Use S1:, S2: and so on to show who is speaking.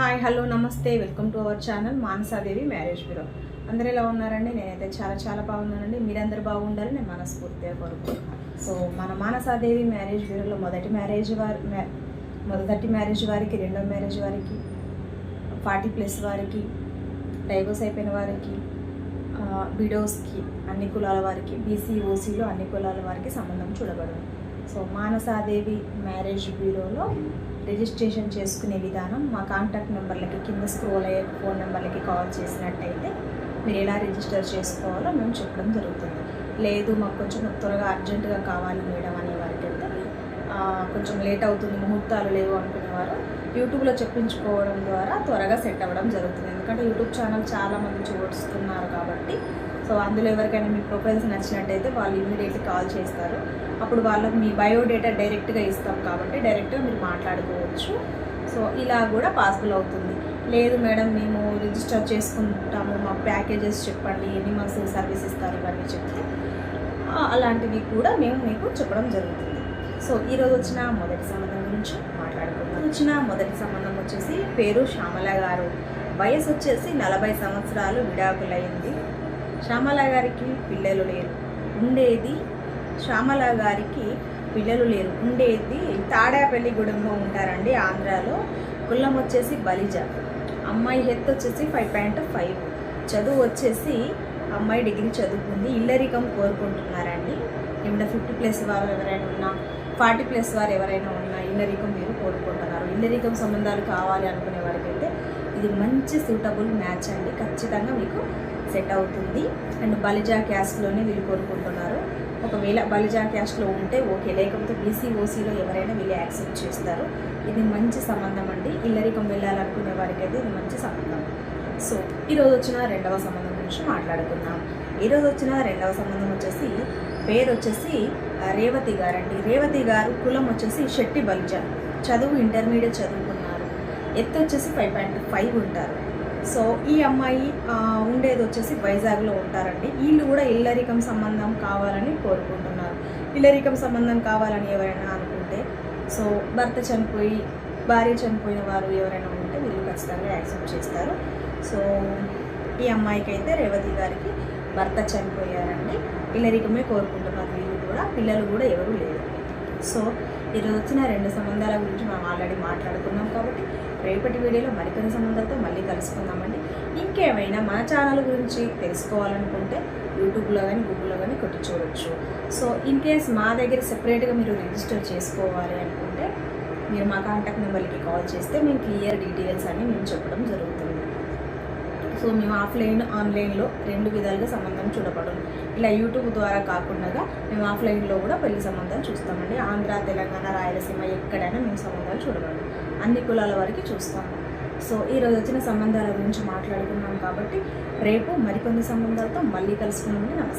S1: Hi hello namaste welcome to our channel Mansadevi marriage bureau. అందరూ ఎలా ఉన్నారండి? నేనైతే చాలా చాలా బాగున్నానండి. మీరందరూ బాగుండాలని నేను మనస్ఫూర్తిగా కోరుకుంటున్నాను. సో మన మానసాదేవి మ్యారేజ్ బ్యూరోలో మొదటి మ్యారేజ్ వారి మొదటి మ్యారేజ్ వారికి రెండో మ్యారేజ్ వారికి ఫార్టీ ప్లస్ వారికి డైవర్స్ అయిపోయిన వారికి విడోస్కి అన్ని కులాల వారికి బీసీ ఓసీలో అన్ని కులాల వారికి సంబంధం చూడబడదు సో మానసాదేవి మ్యారేజ్ బ్యూరోలో రిజిస్ట్రేషన్ చేసుకునే విధానం మా కాంటాక్ట్ నెంబర్లకి కింద స్క్రోల్ అయ్యే ఫోన్ నెంబర్లకి కాల్ చేసినట్టయితే మీరు ఎలా రిజిస్టర్ చేసుకోవాలో మేము చెప్పడం జరుగుతుంది. లేదు మాకు కొంచెం త్వరగా అర్జెంటుగా కావాలి మేడం అనే వారికి అయితే కొంచెం లేట్ అవుతుంది ముహూర్తాలు లేవు అనుకునేవారు. యూట్యూబ్లో చెప్పించుకోవడం ద్వారా త్వరగా సెట్ అవ్వడం జరుగుతుంది. ఎందుకంటే యూట్యూబ్ ఛానల్ చాలా మంది చూస్తున్నారు కాబట్టి సో అందులో ఎవరికైనా మీ ప్రొఫైల్స్ నచ్చినట్టయితే వాళ్ళు ఇమీడియట్లీ కాల్ చేస్తారు. అప్పుడు వాళ్ళకి మీ బయోడేటా డైరెక్ట్గా ఇస్తాం కాబట్టి డైరెక్ట్గా మీరు మాట్లాడుకోవచ్చు. సో ఇలా కూడా పాసిబుల్ అవుతుంది. లేదు మేడం మేము రిజిస్టర్ చేసుకుంటాము మా ప్యాకేజెస్ చెప్పండి ఎన్ని మంత్స్ సర్వీస్ ఇస్తారు ఇవన్నీ చెప్తే అలాంటివి కూడా మేము మీకు చెప్పడం జరుగుతుంది. సో ఈరోజు వచ్చిన మొదటి సంబంధం గురించి మాట్లాడుకుందాం. వచ్చిన మొదటి సంబంధం వచ్చేసి పేరు శ్యామల గారు. వయసు వచ్చేసి నలభై సంవత్సరాలు విడాకులైంది. శ్యామల గారికి పిల్లలు లేరు. ఉండేది శ్యామల గారికి పిల్లలు లేరు. ఉండేది తాడాపల్లిగూడెంలో ఉంటారండి ఆంధ్రాలో. కులం వచ్చేసి బలిజ. అమ్మాయి హెత్ వచ్చేసి ఫైవ్ పాయింట్ ఫైవ్. చదువు వచ్చేసి అమ్మాయి డిగ్రీ చదువుకుంది. ఇల్లరికం కోరుకుంటున్నారండి. ఏమైనా ఫిఫ్టీ ప్లస్ వారు ఎవరైనా ఉన్నా ఫార్టీ ప్లస్ వారు ఎవరైనా ఉన్నా ఇల్లరికం మీరు కోరుకుంటున్నారు. ఇల్లరికం సంబంధాలు కావాలి అనుకునే వారికైతే ఇది మంచి సూటబుల్ మ్యాచ్ అండి. ఖచ్చితంగా మీకు సెట్ అవుతుంది. అండ్ బలిజా క్యాస్ట్లోనే వీళ్ళు కోరుకుంటున్నారు ఒకవేళ బలిజా క్యాస్ట్లో ఉంటే ఓకే. లేకపోతే బీసీఓసీలో ఎవరైనా వీళ్ళు యాక్సెప్ట్ చేస్తారు. ఇది మంచి సంబంధం అండి. ఇల్లరికం వెళ్ళాలనుకునే వారికి అయితే ఇది మంచి సంబంధం. సో ఈరోజు వచ్చిన రెండవ సంబంధం గురించి మాట్లాడుకుందాం. ఈరోజు వచ్చిన రెండవ సంబంధం వచ్చేసి పేరు వచ్చేసి రేవతి గారండి. రేవతి గారు కులం వచ్చేసి శెట్టి బలిజ. చదువు ఇంటర్మీడియట్ చదువుకున్నారు ఎత్తు వచ్చేసి ఫైవ్ పాయింట్ ఫైవ్ ఉంటారు. సో ఈ అమ్మాయి ఉండేది వచ్చేసి వైజాగ్లో ఉంటారండి. వీళ్ళు కూడా ఇల్లరికం సంబంధం కావాలని కోరుకుంటున్నారు. ఇల్లరికం సంబంధం కావాలని ఎవరైనా అనుకుంటే సో భర్త చనిపోయి భార్య చనిపోయిన వారు ఎవరైనా ఉంటే వీళ్ళు ఖచ్చితంగా యాక్సెప్ట్ చేస్తారు. సో ఈ అమ్మాయికి అయితే రేవతి గారికి భర్త చనిపోయారండి. ఇల్లరికమే కోరుకుంటున్నారు వీళ్ళు కూడా. పిల్లలు కూడా ఎవరు లేరు. సో ఈరోజు వచ్చిన రెండు సంబంధాల గురించి మనం ఆల్రెడీ మాట్లాడుకున్నాం కాబట్టి రేపటి వీడియోలో మరికొన్ని సంబంధాలతో మళ్ళీ కలుసుకుందామండి. ఇంకేమైనా మన ఛానల్ గురించి తెలుసుకోవాలనుకుంటే యూట్యూబ్లో కానీ గూగుల్లో కానీ కొట్టి చూడొచ్చు. సో ఇన్ కేస్ మా దగ్గర సెపరేట్గా మీరు రిజిస్టర్ చేసుకోవాలి అనుకుంటే మీరు మా కాంటాక్ట్ నెంబర్కి కాల్ చేస్తే మేము క్లియర్ డీటెయిల్స్ అన్ని మేము చెప్పడం జరుగుతుంది. సో మేము ఆఫ్లైన్ ఆన్లైన్లో రెండు విధాలుగా సంబంధం చూడబడను. ఇలా యూట్యూబ్ ద్వారా కాకుండా మేము ఆఫ్లైన్లో కూడా పెళ్ళి సంబంధాలు చూస్తామండి. ఆంధ్ర తెలంగాణ రాయలసీమ ఎక్కడైనా మేము సంబంధాలు చూడబడము అన్ని కులాల వారికి చూస్తాము సో ఈరోజు వచ్చిన సంబంధాల గురించి మాట్లాడుకున్నాం కాబట్టి రేపు మరికొన్ని సంబంధాలతో మళ్ళీ కలుసుకున్నామని నమస్తే.